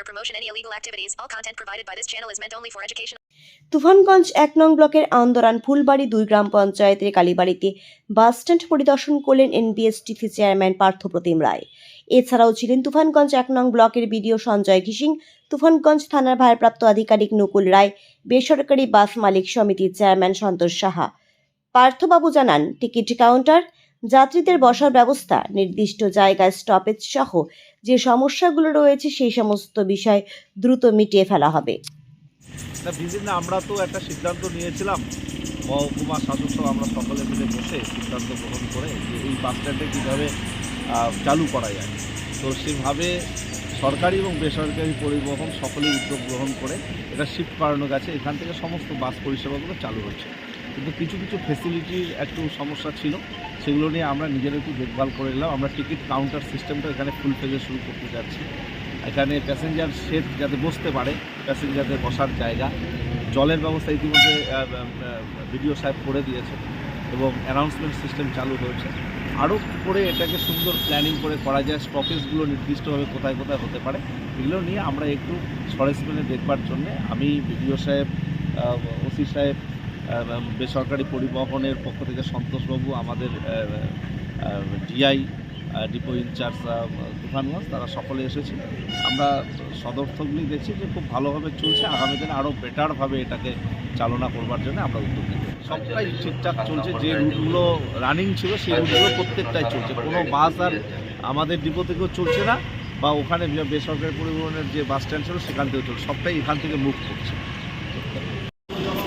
promotion any illegal activities. All content provided by this channel is meant only for educational. Tufanganj এক নং ব্লকের আন্দোলন ফুলবাড়ি দুই গ্রাম পঞ্চায়েতের কালীবাড়িতে বাসস্ট্যান্ড পরিদর্শন করলেন এনবিএসটিসি চেয়ারম্যান পার্থপ্রতিম রায় এছাড়াও ছিলেন তুফানগঞ্জ এক নং ব্লকের বিডিও সঞ্জয় ঘিসিং, তুফানগঞ্জ থানার ভারপ্রাপ্ত আধিকারিক নকুল রায়, বেসরকারি বাস মালিক সমিতির চেয়ারম্যান সন্তোষ সাহা পার্থবাবু জানান, টিকিট কাউন্টার যাত্রীদের বসার ব্যবস্থা, নির্দিষ্ট জায়গায় স্টপেজ সহ যে সমস্যাগুলো রয়েছে সেই সমস্ত বিষয় দ্রুত মিটিয়ে ফেলা হবে। না, বিভিন্ন আমরা তো একটা সিদ্ধান্ত নিয়েছিলাম। মহকুমা শাসক আমরা সকলে মিলে বসে সিদ্ধান্ত গ্রহণ করে যে এই বাস স্ট্যান্ডে কীভাবে চালু করা যায়। তো সেভাবে সরকারি এবং বেসরকারি পরিবহন সকলেই উদ্যোগ গ্রহণ করে এটা শিফট করানো গেছে। এখান থেকে সমস্ত বাস পরিষেবাগুলো চালু হচ্ছে। কিন্তু কিছু কিছু ফেসিলিটির একটু সমস্যা ছিল, সেগুলো নিয়ে আমরা নিজেরা একটু দেখভাল করে নিলাম আমরা টিকিট কাউন্টার সিস্টেমটা এখানে ফুল ফেজে শুরু করতে যাচ্ছি। এখানে প্যাসেঞ্জার শেড যাতে বসতে পারে প্যাসেঞ্জারদের বসার জায়গা। জলের ব্যবস্থা ইতিমধ্যে ভিডিও সাহেব করে দিয়েছে এবং অ্যানাউন্সমেন্ট সিস্টেম চালু হয়েছে। আরও করে এটাকে সুন্দর প্ল্যানিং করে করা যায়। স্টপেজগুলো নির্দিষ্টভাবে কোথায় কোথায় হতে পারে, এগুলো নিয়ে আমরা একটু সরেসমেন্টে দেখবার জন্য আমি ভিডিও সাহেব ওসি সাহেব বেসরকারি পরিবহনের পক্ষ থেকে সন্তোষবাবু, আমাদের ডিআই ডিপো ইনচার্জ তুফানগঞ্জ, তারা সকলে এসেছে আমরা সদর্থকগুলি দেখছি যে খুব ভালোভাবে চলছে। আগামী দিনে আরও বেটারভাবে এটাকে চালনা করবার জন্য আমরা উদ্যোগ নিই সবটাই ঠিকঠাক চলছে। যে রুটগুলো রানিং ছিল, সেই রুটগুলো প্রত্যেকটাই চলছে। কোনো বাস আর আমাদের ডিপো থেকেও চলছে না, বা ওখানে বেসরকারি পরিবহনের যে বাস স্ট্যান্ড ছিল, সেখান থেকেও চলছে। সবটাই এখান থেকে মুভ করছে।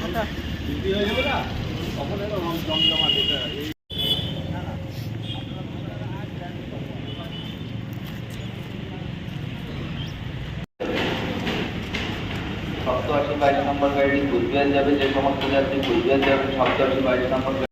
ফাঁকা। সপ্তআশি বাইশ নম্বর গাড়ি কুচবিহার যাবে, যে সমস্ত যাত্রী কুচবিহার যাবে সপ্তআশি বাইশ নম্বর